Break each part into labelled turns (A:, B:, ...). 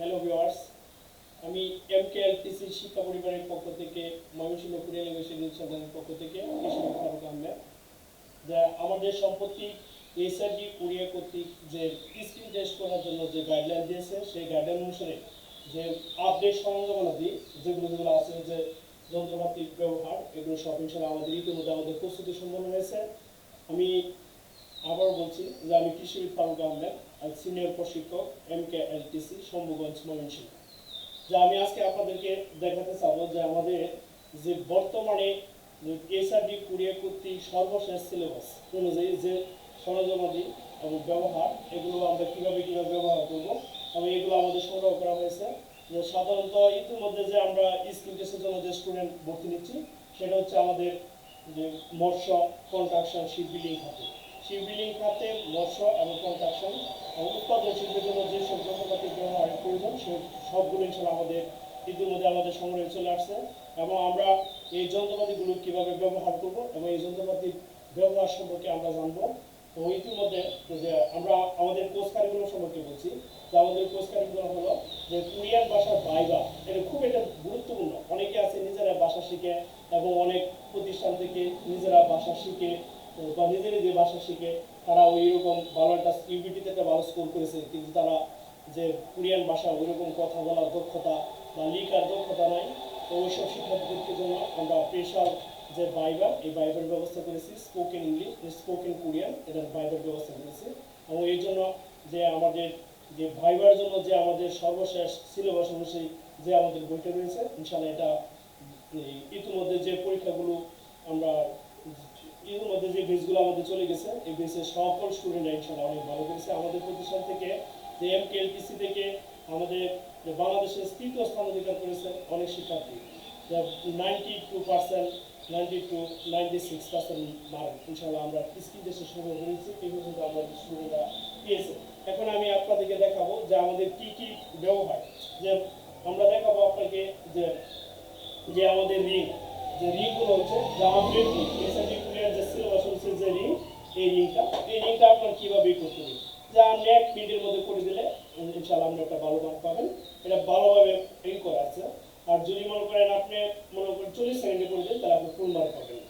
A: Hello viewers আমি M K L T C শিক্ষা পরিবারের পক্ষ থেকে, ময়মনসিংহ কোরিয়ান ল্যাঙ্গুয়েজ সরকারের পক্ষ থেকে কৃষি ফারুক আহমেদ যা আমাদের সম্পত্তি এসআরডি কোরিয়া কর্তৃক যে স্ক্রিন টেস্ট করার জন্য যে গাইডলাইন দিয়েছে, সেই গাইডলাইন অনুসারে যে আপডেট সরঞ্জামাদি যেগুলো যেগুলো আছে, যে যন্ত্রপাতির ব্যবহার, এগুলো সব ইনশাল্লাহ আমাদের ইতিমধ্যে আমাদের প্রস্তুতি সম্পন্ন হয়েছে। আমি আবার বলছি যে আমি কৃষিবিদ ফারুক আহমেদ সিনিয়র প্রশিক্ষক, M K L T C, Shambhuganj Mymensingh. যে আমি আজকে আপনাদেরকে দেখাতে চাবো যে আমাদের যে বর্তমানে এসআরডি কুড়িয়ে কর্তৃক সর্বশেষ সিলেবাস অনুযায়ী যে সরঞ্জামাদি এবং ব্যবহার, এগুলো আমরা কীভাবে কীভাবে ব্যবহার করব, এবং এগুলো আমাদের সংগ্রহ করা হয়েছে। যে সাধারণত ইতিমধ্যে যে আমরা স্কিল টেস্টের জন্য যে স্টুডেন্ট ভর্তি নিচ্ছি, সেটা হচ্ছে আমাদের যে মৎস্য কনস্ট্রাকশন শিপ বিল্ডিং খাতে। শিপ খাতে মৎস্য এবং কনস্ট্রাকশন এবং উৎপাদন শিল্পের জন্য যে সব যন্ত্রপাতি ব্যবহারের প্রয়োজন, সে সবগুলো ইনশাল্লাহ আমাদের ইতিমধ্যে আমাদের সংগ্রহে চলে আসছে। এবং আমরা এই যন্ত্রপাতিগুলো কীভাবে ব্যবহার করব এবং এই যন্ত্রপাতির ব্যবহার সম্পর্কে আমরা জানব। তো ইতিমধ্যে যে আমরা আমাদের কোর্স সম্পর্কে বলছি যে আমাদের কোর্স হলো যে কোরিয়ান ভাষার বাইবা এটা খুব একটা গুরুত্বপূর্ণ। অনেকে আছে নিজেরা ভাষা শিখে এবং অনেক প্রতিষ্ঠান থেকে নিজেরা ভাষা শিখে বা নিজেরা যে ভাষা শিখে তারা ওই রকম ভালো একটা ইউবিটিতে একটা ভালো স্কোর করেছে, কিন্তু তারা যে কোরিয়ান ভাষা ওই রকম কথা বলার দক্ষতা বা লিখার দক্ষতা নাই। তো ওইসব শিক্ষার্থীদের জন্য আমরা স্পেশাল যে বাইবার এই বাইবার ব্যবস্থা করেছি স্পোকেন ইংলিশ স্পোকেন কোরিয়ান এটার বাইবার ব্যবস্থা করেছি। এবং এই জন্য যে আমাদের যে ভাইবার জন্য যে আমাদের সর্বশেষ সিলেবাস অনুযায়ী যে আমাদের বইটা রয়েছে ইনশাল্লাহ এটা ইতিমধ্যে যে পরীক্ষাগুলো আমরা ইতিমধ্যে যে বেসগুলো আমাদের চলে গেছে, এই বেসে সকল স্টুডেন্টরা ইনশাল্লাহ অনেক ভালো করেছে। আমাদের প্রতিষ্ঠান থেকে, যে এম কেএলটিসি থেকে আমাদের যে বাংলাদেশের তৃতীয় স্থান অধিকার করেছে অনেক শিক্ষার্থী। Ninety two percent ninety two ninety six percent mark ইনশাল্লাহ আমরা স্কিল দেশে সংগ্রহ করেছি এই পর্যন্ত আমাদের স্টুডেন্টরা পেয়েছে। এখন আমি আপনাদেরকে দেখাবো যে আমাদের কি কি ব্যবহার। যে আমরা দেখাবো আপনাকে যে যে আমাদের রিং যে রিংগুলো হচ্ছে যে আমাদের এসআইডি কুরিয়ার যে সিলেবাস হচ্ছে যে রিং এই রিংটা আপনার কীভাবে করতে হবে? যা এক মিনিটের মধ্যে করে দিলে ইনশাআল্লাহ আপনি একটা ভালো দাম পাবেন। এটা ভালোভাবে রিং করা আছে। আর যদি মনে করেন আপনি মনে করেন চল্লিশ সেকেন্ডে করে দেন তাহলে আপনি ফুল মার্ক পাবেন।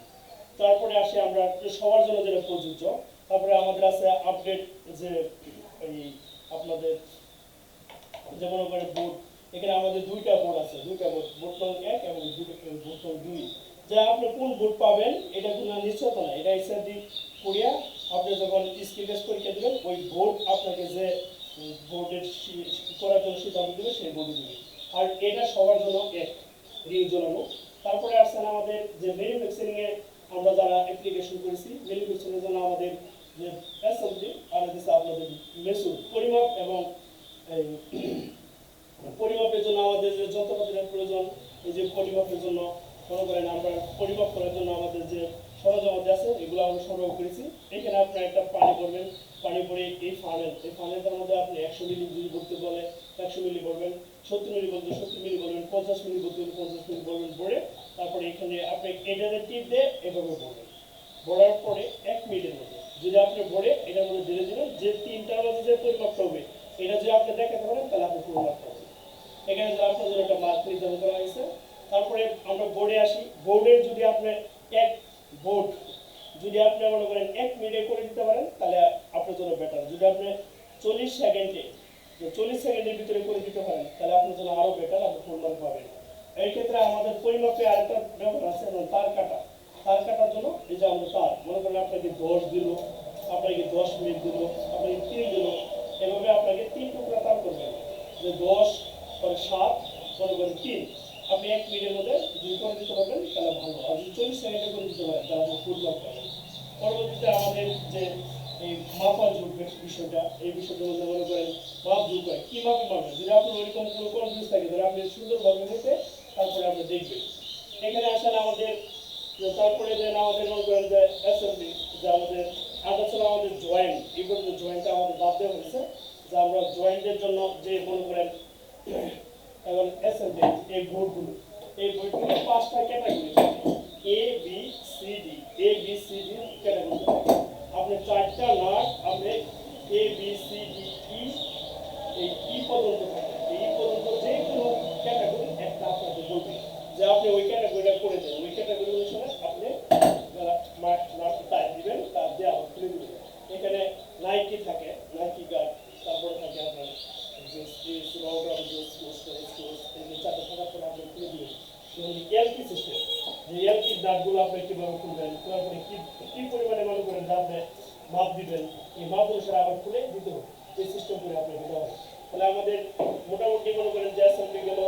A: তারপরে আসে আমরা সবার জন্য যেটা প্রযোজ্য, তারপরে আমাদের আছে আপডেট যে এই আপনাদের যেমন করে বোর্ড এখানে আমাদের দুইটা বোর্ড আছে। দুইটা বোর্ড বোর্ড এক এবং দুটো বোর্ড দুই। যে আপনি কোন বোর্ড পাবেন, এটা কোনো নিশ্চয়তা না এটা এসআরডি করিয়া আপনি যখন স্কিল টেস্ট পরীক্ষা দেবেন, ওই বোর্ড আপনাকে যে বোর্ডের করার জন্য সিদ্ধান্ত দেবে, সেই বোর্ডে দেবে। আর এটা সবার জন্য এক, রিং জ্বালানো তারপরে আসছেন আমাদের যে ম্যানুফ্যাকচারিং এ আমরা যারা অ্যাপ্লিকেশন করেছি ম্যানুফ্যাকচারিং এর জন্য আমাদের যে অ্যাসেম্বলি আর হচ্ছে আপনাদের মেসুর পরিমাপ এবং পরিমাপের জন্য আমাদের যে যন্ত্রপাতির প্রয়োজন, এই যে পরিমাপের জন্য মনে করেন আমরা পরিমাপ করার জন্য আমাদের যে সরঞ্জামাদি আছে, এগুলো আমরা সংগ্রহ করেছি। এখানে আপনার একটা পানি করবেন পানি পরে এই ফানেল এই ফানেলটার মধ্যে আপনি একশো মিলি যদি করতে বলে একশো মিলি করবেন সত্তর মিলি বলতে সত্তর মিলি বলবেন পঞ্চাশ মিলি বলতে পঞ্চাশ মিলি বলবেন ভরে, তারপরে এখানে আপনি এটাতে টিপ দিয়ে এভাবে ভরবেন। ভরার পরে এক মিনিটের মধ্যে, যদি আপনি ভরে এটার মধ্যে ঢেলে দিবেন যে তিনটার মধ্যে যে পরিমাপটা হবে, এটা যদি আপনি দেখাতে পারেন, তাহলে আপনি পুরো মার্ক পাবেন এখানে যে আপনার জন্য একটা মার্ক নির্ধারণ করা হয়েছে তারপরে আমরা বোর্ডে আসি। বোর্ডে যদি আপনার এক বোর্ড যদি আপনি মনে করেন এক মিনিটে করে দিতে পারেন, তাহলে আপনার জন্য বেটার যদি আপনি চল্লিশ সেকেন্ডে চল্লিশ সেকেন্ডের ভিতরে করে দিতে পারেন, তাহলে আপনার জন্য আরও বেটার আপনি মার্ক পাবেন। এই ক্ষেত্রে আমাদের পরিমাপে আরেকটা ব্যবহার আছে, এবং তার কাটা। তার কাটার জন্য এই যে আমরা তার, মনে করেন আপনাকে দশ দিল, আপনাকে দশ মিনিট দিল, আপনাকে তিন দিল, এভাবে আপনাকে তিন টুকরা তার করবেন। যে দশ পরে সাত, মনে করেন তিন। আপনি এক মিনিটের মধ্যে যদি করে দিতে পারবেন তাহলে ভালো আর যদি চল্লিশ সেকেন্ডে করে দিতে পারেন তাহলে আপনি ফুল মার্ক পাবেন পরবর্তীতে আমাদের যে এই মাপা যোগ বিষয়টা, এই বিষয়টা মধ্যে মনে করেন, মাপ যোগ হয় কি মাপে মাপবেন যদি আপনার ওইরকম কোনো কনফিউজ থাকে, তাহলে আপনি সুন্দরভাবে দেখে তারপরে আপনি দেখবেন। এখানে আসেন আমাদের, তারপরে যে আমাদের মনে করেন যে অ্যাসেম্বলি যে আমাদের আগে ছিল আমাদের জয়েন্ট এই পর্যন্ত জয়েন্টটা আমাদের বাদ দেওয়া হয়েছে। যে আমরা জয়েন্টের জন্য যে মনে করেন এবং অ্যাসেম্বলি এই বোর্ডগুলো এই বোর্ডগুলো পাঁচটা category A B C D A B C D category আপনি চারটা নাট আপনি A B C D E এই ই পর্যন্ত থাকে এই পর্যন্ত বলবে যে আপনি ওই ক্যাটাগরিটা করে দেন ওই ক্যাটাগরি অনুসারে আপনি নাটকে তাই দিবেন তার খুলে দিবেন এখানে নাইকি থাকে নাইকি গার্ড তারপরে থাকে আপনার যে এই এই এই গেল,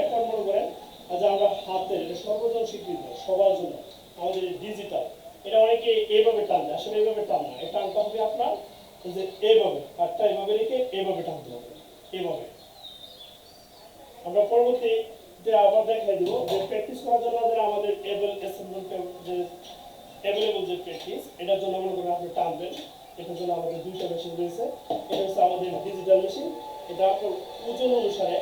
A: এখন মনে করেন যে আমরা হাতে এটা সর্বজন স্বীকৃত, সবার জন্য। আমাদের ডিজিটাল এটা অনেকে এইভাবে টানবে, আসলে এইভাবে টান না এটা টানতে হবে আপনার যে এইভাবে হাতটা এইভাবে রেখে এইভাবে টানতে হবে। এইভাবে আমরা পরবর্তীতে আবার দেখাই দিব যে প্র্যাকটিস করার জন্য যে আমাদের এবেল অ্যাসেম্বল যে অ্যাভেলেবল যে প্র্যাকটিস এটার জন্য মনে করেন আপনি টানবেন। এটার জন্য আমাদের দুইটা মেশিন রয়েছে। এটা হচ্ছে আমাদের ডিজিটাল মেশিন এটা আপনার ওজন অনুসারে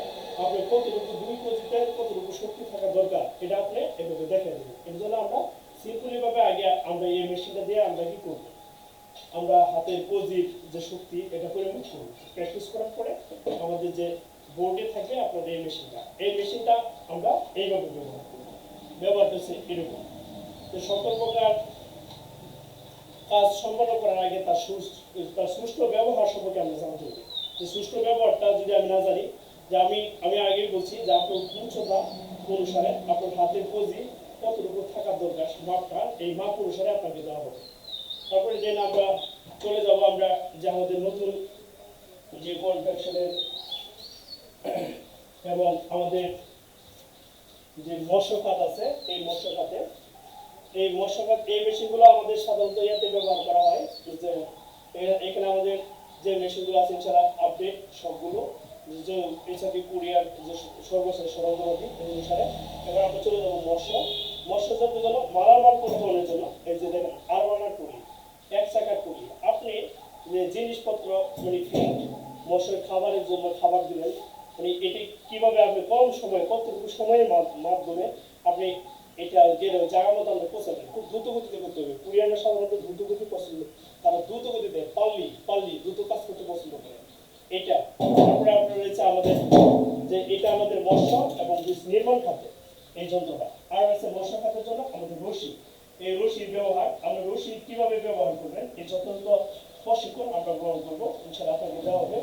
A: আপনি কতটুকু দুই কেজিতে কতটুকু শক্তি থাকা দরকার, এটা আপনি এভাবে দেখে দেবেন এর জন্য আমরা সিম্পলি ভাবে আগে আমরা এই মেশিনটা দিয়ে আমরা কি করব? আমরা হাতের কজির যে শক্তি, এটা পরিমাপ করব প্র্যাকটিস করার পরে আমাদের যে বোর্ডে থাকে আপনাদের এই মেশিনটা এই মেশিনটা আমরা এইভাবে ব্যবহার করব। ব্যবহারটা হচ্ছে এরকম। তো সকল কাজ সম্পন্ন করার আগে তার সুস- তার সুষ্ঠু ব্যবহার সম্পর্কে আমরা জানতে হবে। যে সুষ্ঠু ব্যবহারটা যদি আমি না জানি, যে আমি আমি আগেই বলছি যে আপনার উচ্চতা অনুসারে আপনার হাতের পুঁজি কতটুকু থাকার দরকার, মাপটা এই মাপ অনুসারে আপনাকে দেওয়া হবে। তারপরে যে আমরা চলে যাব, আমরা যে আমাদের নতুন যে কনফেকশনের এবং আমাদের যে মৎস্য খাত আছে, এই মৎস্য খাতে এই মশাঘাত এই মেশিনগুলো আমাদের সাধারণত ইয়াতে ব্যবহার করা হয়। যে এখানে আমাদের যে মেশিনগুলো আছে এছাড়া আপডেট সবগুলো, যে এছাড়া কুরিয়ার, যে সর্বশেষ সরঞ্জামাদি এই অনুসারে এবার আমরা চলে যাব মৎস্য। মৎস্যজাতের জন্য মালামাল পরিবহনের জন্য, এই যে দেখেন, আরবানা কুড়ি এক চাকার কুড়ি আপনি যে জিনিসপত্র ফিড মৎস্যের খাবারের জন্য খাবার দিলেন। মানে এটি কীভাবে আপনি কম সময়ে, কতটুকু সময়ের মাধ্যমে আপনি এটা গেলে জায়গা মতো আমরা পৌঁছাবেন। খুব দ্রুত গতিতে করতে হবে। কুরিয়ানরা সাধারণত দ্রুত গতি পছন্দ তারা দ্রুত গতিতে পাল্লি পাল্লি দ্রুত কাজ করতে পছন্দ করে। এটা তারপরে আপনার রয়েছে আমাদের যে এটা আমাদের মৎস্য এবং নির্মাণ খাতে। এই যন্ত্রটা। আর আছে মৎস্য খাতের জন্য আমাদের রশি। এই রশির ব্যবহার, আমরা রশি কীভাবে ব্যবহার করবেন? এই যথাযথ প্রশিক্ষণ আমরা গ্রহণ করব। ইনশাআল্লাহ আপনাকে দেওয়া হবে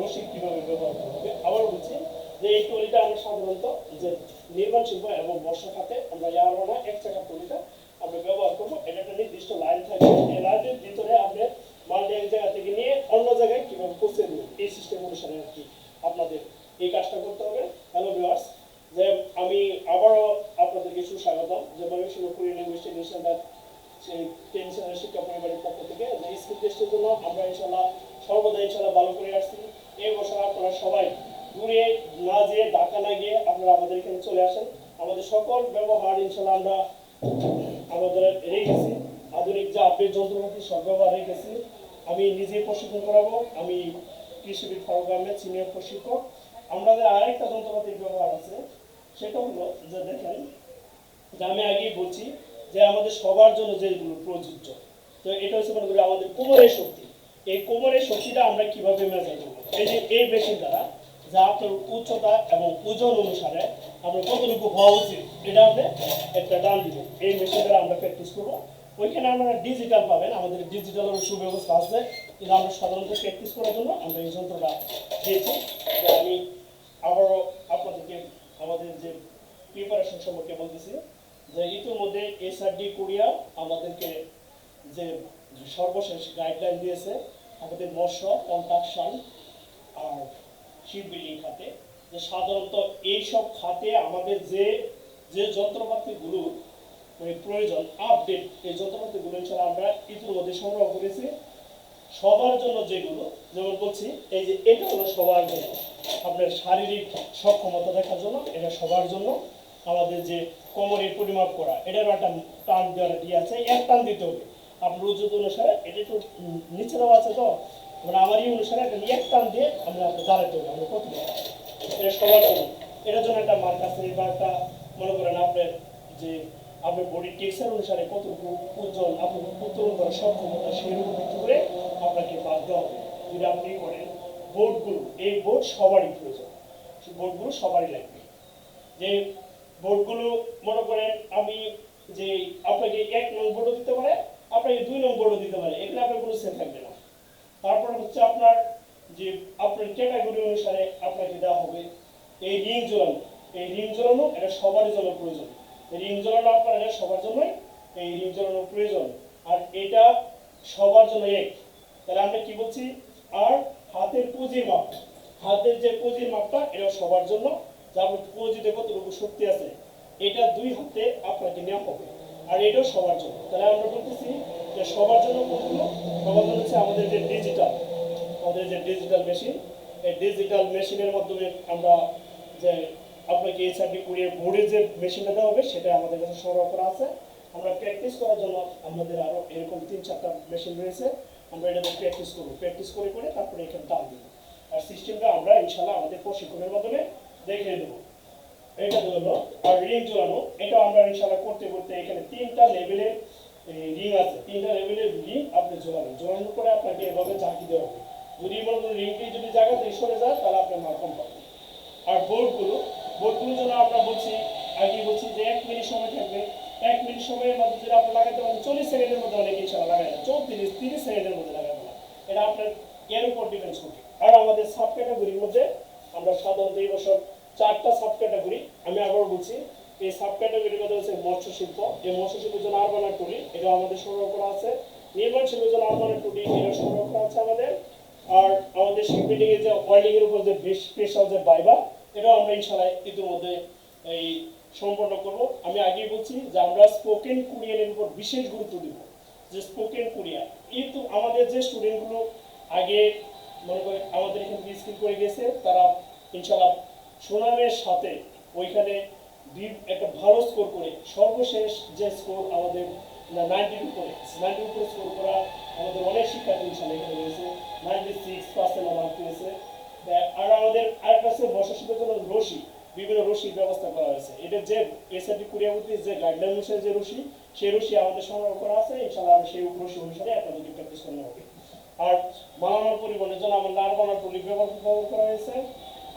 A: রশি কীভাবে ব্যবহার করতে হবে। আবার বলছি যে এই টলিটা আমরা সাধারণত যে নির্মাণ শিল্প এবং বর্ষা খাতে আমরা ইয়ারবানা এক চাকার টলিটা আমরা ব্যবহার করব। এটা একটা নির্দিষ্ট লাইন থাকবে। এই লাইনের ভিতরে আপনি মালটি এক জায়গা থেকে নিয়ে অন্য জায়গায় কীভাবে পৌঁছে দেবেন, এই সিস্টেম অনুসারে আর কি আপনাদের এই কাজটা করতে হবে। হ্যালো ভিউয়ার্স যে আমি আবারও আপনাদেরকে সুস্বাগতম। যে ময়মনসিংহ কুড়ি লিঙ্গুইস্টিক সেন্টার সেই টেনশনের শিক্ষা পরিবারের পক্ষ থেকে যে স্কুল টেস্টের জন্য আমরা ইনশাল্লাহ সর্বদা ইনশাল্লাহ ভালো করে আসছি। এই বছর আপনারা সবাই দূরে না যেয়ে ঢাকা না গিয়ে আপনারা আমাদের এখানে চলে আসেন। আমাদের সকল ব্যবহার ইনশাল্লাহ আমরা আমাদের রেখেছি আধুনিক যে আপডেট যন্ত্রপাতি সব ব্যবহার রেখেছি আমি নিজেই প্রশিক্ষণ করাবো, আমি কৃষিবিদ আহমেদ সিনিয়র প্রশিক্ষক। আমাদের আরেকটা যন্ত্রপাতির ব্যবহার আছে, সেটা হলো, যে দেখেন, যে আমি আগেই বলছি যে আমাদের সবার জন্য যেগুলো প্রযোজ্য। তো এটা হচ্ছে মনে করি আমাদের কোমরের শক্তি। এই কোমরের শক্তিটা আমরা কীভাবে মেজার করব? এই যে এই মেশিন দ্বারা যা আপনার উচ্চতা এবং ওজন অনুসারে আপনার কতটুকু হওয়া উচিত, এটা আপনি একটা ডান দিবেন এই মেশিন দ্বারা আমরা প্র্যাকটিস করব। ওইখানে আপনারা ডিজিটাল পাবেন। আমাদের ডিজিটালের সুব্যবস্থা আছে। কিন্তু আমরা সাধারণত প্র্যাকটিস করার জন্য আমরা এই যন্ত্রটা দিয়েছি। আমি আবারও আপনাদেরকে আমাদের যে প্রিপারেশন সম্পর্কে বলতেছি যে ইতিমধ্যে এসআরডি কোরিয়া আমাদেরকে যে সর্বশেষ গাইডলাইন দিয়েছে, আমাদের মৎস্য কনস্ট্রাকশন আর শিপ বিল্ডিং খাতে, যে সাধারণত এইসব খাতে আমাদের যে যে যন্ত্রপাতিগুলো মানে প্রয়োজন আপডেট এই যন্ত্রপাতিগুলো ইনশাল্লাহ আমরা ইতিমধ্যে সংগ্রহ করেছি। সবার জন্য যেগুলো, যেমন বলছি, এই যে এটা হলো সবার জন্য। আপনার শারীরিক সক্ষমতা দেখার জন্য, এটা সবার জন্য। আমাদের যে কোমরের পরিমাপ করা। এটারও একটা টান দেওয়ার ইয়ে আছে, এক টান দিতে হবে। আপনার ওজন অনুসারে, এটা একটু নিচে দেওয়া আছে তো মানে আমার এই অনুসারে একটা এক টান দিয়ে আমরা দাঁড়াতে হবে, আমরা কত এটা সবার জন্য। এটার জন্য একটা মার্ক আছে, বা একটা, মনে করেন আপনার যে আপনার বডি টেক্সচার অনুসারে কতটুকু ওজন আপনার উত্তোলন করার সক্ষমতা উপর ভিত্তি করে আপনাকে বাদ দেওয়া হবে। যদি আপনি করেন বোর্ডগুলো এই বোর্ড সবারই প্রয়োজন। বোর্ডগুলো সবারই লাগবে। যে বোর্ডগুলো মনে করেন আমি যে আপনাকে এক নং বোর্ডও দিতে পারে, আপনাকে দুই নং বোর্ডও দিতে পারে, এখানে আপনার কোনো সেট থাকবে না। তারপর হচ্ছে আপনার যে আপনার ক্যাটাগরি অনুসারে আপনাকে দেওয়া হবে এই রিং ঝোলানো এই রিং ঝোলানো এটা সবারই জন্য প্রয়োজন। রিং ঝোলানো আপনার এটা সবার জন্যই, এই রিং ঝোলানো প্রয়োজন। আর এটা সবার জন্য এক। তাহলে আমরা কি বলছি? আর হাতের পুঁজির মাপ, হাতের যে পুঁজির মাপটা, এটা সবার জন্য যা আপনার পুঁজিতে কতটুকু শক্তি আছে, এটা দুই হাতে আপনাকে হবে। আর এটাও সবার জন্য। তাহলে আমরা বলতেছি যে সবার জন্য সবার হচ্ছে আমাদের যে ডিজিটাল আমাদের যে ডিজিটাল মেশিন এই ডিজিটাল মেশিনের মাধ্যমে আমরা যে আপনাকে বোর্ডে যে মেশিনটা দেওয়া হবে, সেটা আমাদের কাছে সরবরাহ করা আছে। আমরা প্র্যাকটিস করার জন্য আমাদের আরও এরকম তিন চারটা মেশিন রয়েছে। আমরা এটাতে প্র্যাকটিস করব। প্র্যাকটিস করে করে তারপরে এখানে টান দিব। আর সিস্টেমটা আমরা ইনশাল্লাহ আমাদের প্রশিক্ষণের মাধ্যমে দেখিয়ে দেবো এটা হলো আর রিং ঝোলানো। এটা আমরা ইনশাল্লাহ করতে করতে এখানে তিনটা লেভেলের রিং আছে। তিনটা লেভেলের রিং আপনি ঝোলাবেন। ঝোলানোর পরে আপনাকে এভাবে ঝাঁকি দেওয়া হবে। যদি করেন রিংটি যদি জায়গা থেকে সরে যায়, তাহলে আপনার মার পাবেন আর বোর্ডগুলো বোর্ডগুলো যেন আমরা বলছি আগে বলছি, যে এক মিনিট সময় থাকবে। এক মিনিট সময়ের মধ্যে যদি আপনি লাগাতে পারেন, চল্লিশ সেকেন্ডের মধ্যে অনেক ইনশাল্লাহ লাগাই না। চৌত্রিশ, তিরিশ সেকেন্ডের মধ্যে লাগাবে না। এটা আপনার এর উপর ডিপেন্ড করবে। আর আমাদের সাব ক্যাটাগরির মধ্যে আমরা সাধারণত এই বছর চারটা সাব ক্যাটাগরি আমি আবার বলছি, এই সাব ক্যাটাগরির মধ্যে হচ্ছে মৎস্য শিল্প এই মৎস্য শিল্পের জন্য আরবানা টুলি এটা আমাদের সরবরাহ করা আছে। নির্মাণ শিল্পের জন্য আরবানা টুলি এটা সরবরাহ করা আছে আমাদের। আর আমাদের শিপবিল্ডিং এর যে ওয়েল্ডিং এর উপর যে স্পেশাল যে বাইবা এটাও আমরা ইনশাআল্লাহ ইতিমধ্যে এই সম্পন্ন করব। আমি আগেই বলছি যে আমরা স্পোকেন কোরিয়ানের উপর বিশেষ গুরুত্ব দিব। যে স্পোকেন কোরিয়া কিন্তু আমাদের যে স্টুডেন্টগুলো আগে মনে করে আমাদের এখানে স্কিল করে গেছে, তারা ইনশাআল্লাহ সুনামের সাথে ওইখানে একটা ভালো স্কোর করে, সর্বশেষ যে স্কোর আমাদের নাইনটির উপরে নাইনটির উপরে স্কোর করা আমাদের অনেক শিক্ষার্থী ইনশাআল্লাহ এখানে রয়েছে। নাইনটি সিক্স পার্সেন্ট মার্ক পেয়েছে আর আমাদের আরেকটা আছে বর্ষাশিল্পের জন্য রশি, বিভিন্ন রশির ব্যবস্থা করা হয়েছে। এটা যে এসআরটি কুরিয়াবতী যে গাইডলাইন অনুসারে যে রশি, সেই রশি আমাদের সংগ্রহ করা আছে। ইনশাআল্লাহ আমি সেই রশি অনুসারে আপনাদেরকে প্র্যাকটিস করানো হবে আর মালামাল পরিবহনের জন্য আমার নারবানার ব্যবহার ব্যবহার করা হয়েছে।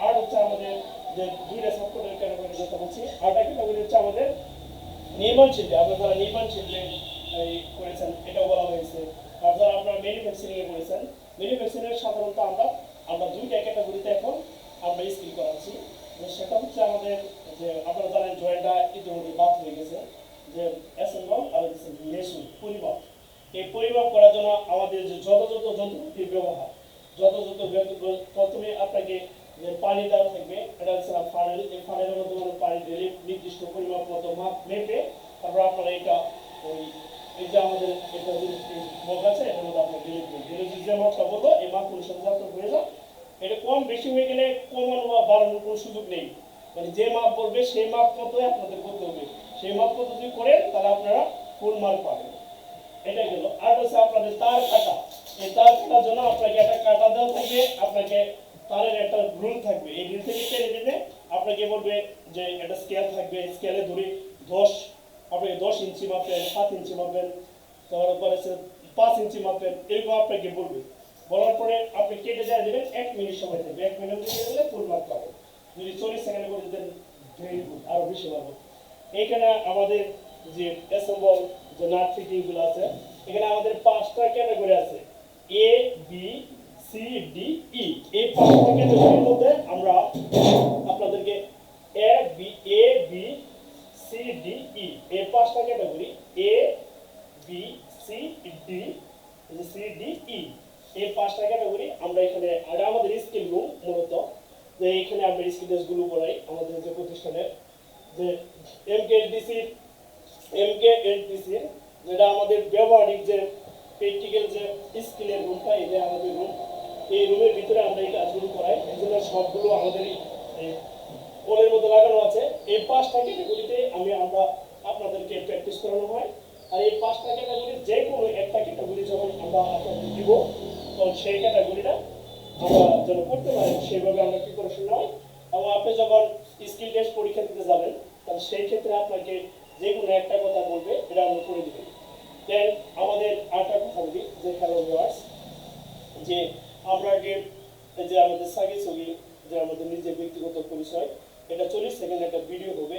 A: আর হচ্ছে আমাদের যে দুইটা সাবকোডের ক্যাটাগরি যেটা বলছি আরেকটা ক্যাটাগরি হচ্ছে আমাদের নির্মাণ শিল্পে। আপনারা যারা নির্মাণ শিল্পে, এই করেছেন, এটাও বলা হয়েছে। আর যারা আপনারা এ করেছেন ম্যানুফ্যাকচারিং এর সাধারণত আমরা আমরা দুইটা ক্যাটাগরিতে এখন আমরা স্কিল করাচ্ছি। সেটা হচ্ছে আমাদের যে আপনারা জানেন জয়েন্টটা ইতিমধ্যে বাদ হয়ে গেছে, যে অ্যাসেম্বল আর হচ্ছে মেশিন, পরিমাপ। এই পরিমাপ করার জন্য আমাদের যে যত যন্ত্রপাতির ব্যবহার যত প্রথমে আপনাকে যে পানি দেওয়া থাকবে, এটা হচ্ছে ফানেল এই ফানেলের মধ্যে মানে পানি ঢেলে নির্দিষ্ট পরিমাপ মতো মাপ মেপে তারপর আপনারা এটা ওই, এই যে আমাদের এটা যে মগ আছে, এটার মধ্যে আপনার ঢেলে দেবেন। ঢেলে যে মাপটা বলব এই মাপ অনুসারে যাতে হয়ে যায় এটা কম বেশি হয়ে গেলে কমানো বা বাড়ানোর কোনো সুযোগ নেই। মানে যে মাপ বলবে, সেই মাপ মতোই আপনাদের করতে হবে। সেই মাপ মতো যদি করেন, তাহলে আপনারা ফুল মার্ক পাবেন? এটা গেল আর হচ্ছে আপনাদের তার কাটা। এই তার কাটার জন্য আপনাকে একটা কাটা দেওয়া থাকবে। আপনাকে তারের একটা রুল থাকবে। এই রুল থেকে টেনে দিলে আপনাকে বলবে যে একটা স্কেল থাকবে। স্কেলে ধরে দশ, আপনি দশ ইঞ্চি মাপেন সাত ইঞ্চি মাপেন তারপরে পাঁচ ইঞ্চি মাপেন এরকম আপনাকে বলবে। বলার পরে আপনি কেটে যায় দেবেন, এক মিনিট সময় থাকবে। এক মিনিট দিয়ে দিলে ফুল মার্ক পাবেন। যদি চল্লিশ সেকেন্ডে করে দেন ভেরি গুড আরও বেশি পাবো। এইখানে আমাদের যে অ্যাসেম্বল যে নাট ফিটিংগুলো আছে, এখানে আমাদের পাঁচটা ক্যাটাগরি আছে। এ বি সি ই এই আমরা আপনাদেরকে A B A B C D E এই পাঁচটা category. A B C D C E এই পাঁচটা ক্যাটাগরি আমরা এখানে আর আমাদের স্কিল রুম মূলত। যে এখানে আমরা স্কিলগুলো করাই আমাদের যে প্রতিষ্ঠানের। যে এমকেএলডিসির এমকেএলডিসির যেটা আমাদের ব্যবহারিক যে প্র্যাকটিক্যাল যে স্কিলের রুমটা, এটা আমাদের এই রুমের ভিতরে আমরা এই কাজগুলো করাই। এই জন্য সবগুলো আমাদের পোলের মধ্যে লাগানো আছে। এই পাঁচটা ক্যাটাগরিতে আমি আমরা আপনাদেরকে প্র্যাকটিস করানো হয়। আর এই পাঁচটা ক্যাটাগরি যে কোনো একটা ক্যাটাগরি যখন আমরা আপনাদের দিব তখন সেই ক্যাটাগরিটা আমরা যেন করতে পারি, সেইভাবে আমরা প্রিপারেশন নেওয়াই। এবং আপনি যখন স্কিল টেস্ট পরীক্ষা দিতে যাবেন, তাহলে সেই ক্ষেত্রে আপনাকে যে কোনো একটা কথা বলবে, এটা আমরা করে দেবেন দেন আমাদের আরেকটা কথা বলি, যে হ্যালো ভিউয়ার্স যে আমরা এই যে আমাদের সাগি ছবি, যে আমাদের নিজের ব্যক্তিগত পরিচয়, এটা চল্লিশ সেকেন্ড একটা ভিডিও হবে।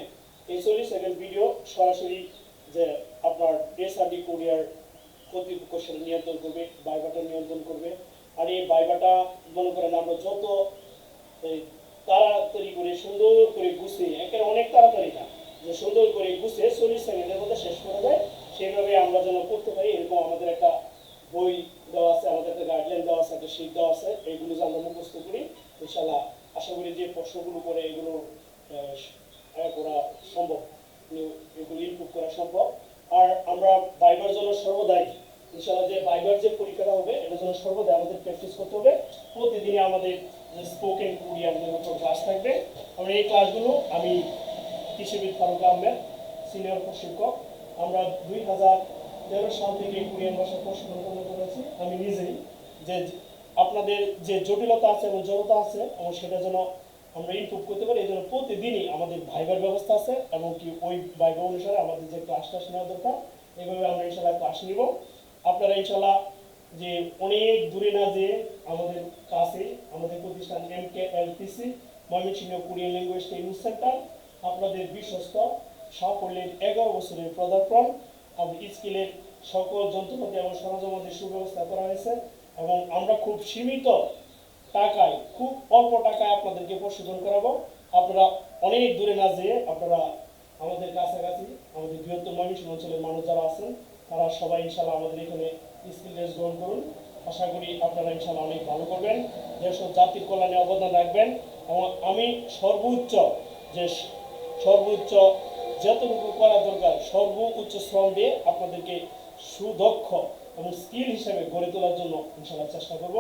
A: এই চল্লিশ সেকেন্ড ভিডিও সরাসরি যে আপনার এসআরডি কোরিয়ার কর্তৃপক্ষ সেটা নিয়ন্ত্রণ করবে, বাইবাটা নিয়ন্ত্রণ করবে। আর এই বাইবাটা, মনে করেন আমরা যত তাড়াতাড়ি করে, সুন্দর করে গুছিয়ে একের অনেক তাড়াতাড়ি না, যে সুন্দর করে গুছিয়ে চল্লিশ সেকেন্ডের মধ্যে শেষ করা যায় সেইভাবে আমরা যেন করতে পারি, এরকম আমাদের একটা বই দেওয়া আছে, আমাদের একটা গাইডলাইন দেওয়া আছে, একটা শিট দেওয়া আছে, এইগুলো যে আমরা মুখস্থ করি। ইনশাল্লাহ আশা করি যে প্রশ্নগুলো করে এগুলো করা সম্ভব, এগুলো- ইনপুট করা সম্ভব। আর আমরা বাইবার জন্য সর্বদাই ইনশাল্লাহ যে বাইবার যে পরীক্ষাটা হবে এটার জন্য সর্বদাই আমাদের প্র্যাকটিস করতে হবে। প্রতিদিনই আমাদের স্পোকেন কোরিয়ান উপর ক্লাস থাকবে। আমরা এই ক্লাসগুলো আমি কৃষিবিদ ফারুক আহমেদ সিনিয়র প্রশিক্ষক। আমরা দুই হাজার তেরো সাল থেকে কোরিয়ান ভাষা প্রশ্ন গ্রহণ করেছি। আমি নিজেই যে আপনাদের যে জটিলতা আছে এবং জড়তা আছে, এবং সেটা যেন আমরা ইমপ্রুভ করতে পারি, এই জন্য প্রতিদিনই আমাদের ভাইবার ব্যবস্থা আছে, এবং কি ওই ভাইবার অনুসারে আমাদের যে ক্লাস টাস নেওয়া দরকার এইভাবে আমরা ইনশাল্লাহ ক্লাস নিব। আপনারা ইনশাল্লাহ যে অনেক দূরে না যে আমাদের কাছে আমাদের প্রতিষ্ঠান M K L LPC Mymensingh Korean language training centre, আপনাদের বিশ্বস্ত সাফল্যের এগারো বছরের পদার্পণ স্কিলের সকল যন্ত্রপাতি এবং সরঞ্জামাদের সুব্যবস্থা করা হয়েছে এবং আমরা খুব সীমিত টাকায়, খুব অল্প টাকায় আপনাদেরকে প্রশিক্ষণ করাবো। আপনারা অনেক দূরে না যেয়ে আপনারা আমাদের কাছাকাছি আমাদের বৃহত্তর ময়মনসিংহ অঞ্চলের মানুষ যারা আছেন, তারা সবাই ইনশাল্লাহ আমাদের এখানে স্কিল টেস্ট গ্রহণ করুন। আশা করি আপনারা ইনশাল্লাহ অনেক ভালো করবেন। ও জাতির কল্যাণে অবদান রাখবেন এবং আমি সর্বোচ্চ যে সর্বোচ্চ যতটুকু করা দরকার, সর্বোচ্চ শ্রম দিয়ে আপনাদেরকে সুদক্ষ এবং স্কিল হিসেবে গড়ে তোলার জন্য ইনশাল্লাহ চেষ্টা করব।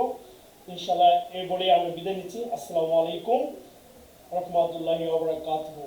A: ইনশাল্লাহ এ বলে আমরা বিদায় নিচ্ছি। আসসালামু আলাইকুম রহমতুল্লাহ ওবরাকাতুহু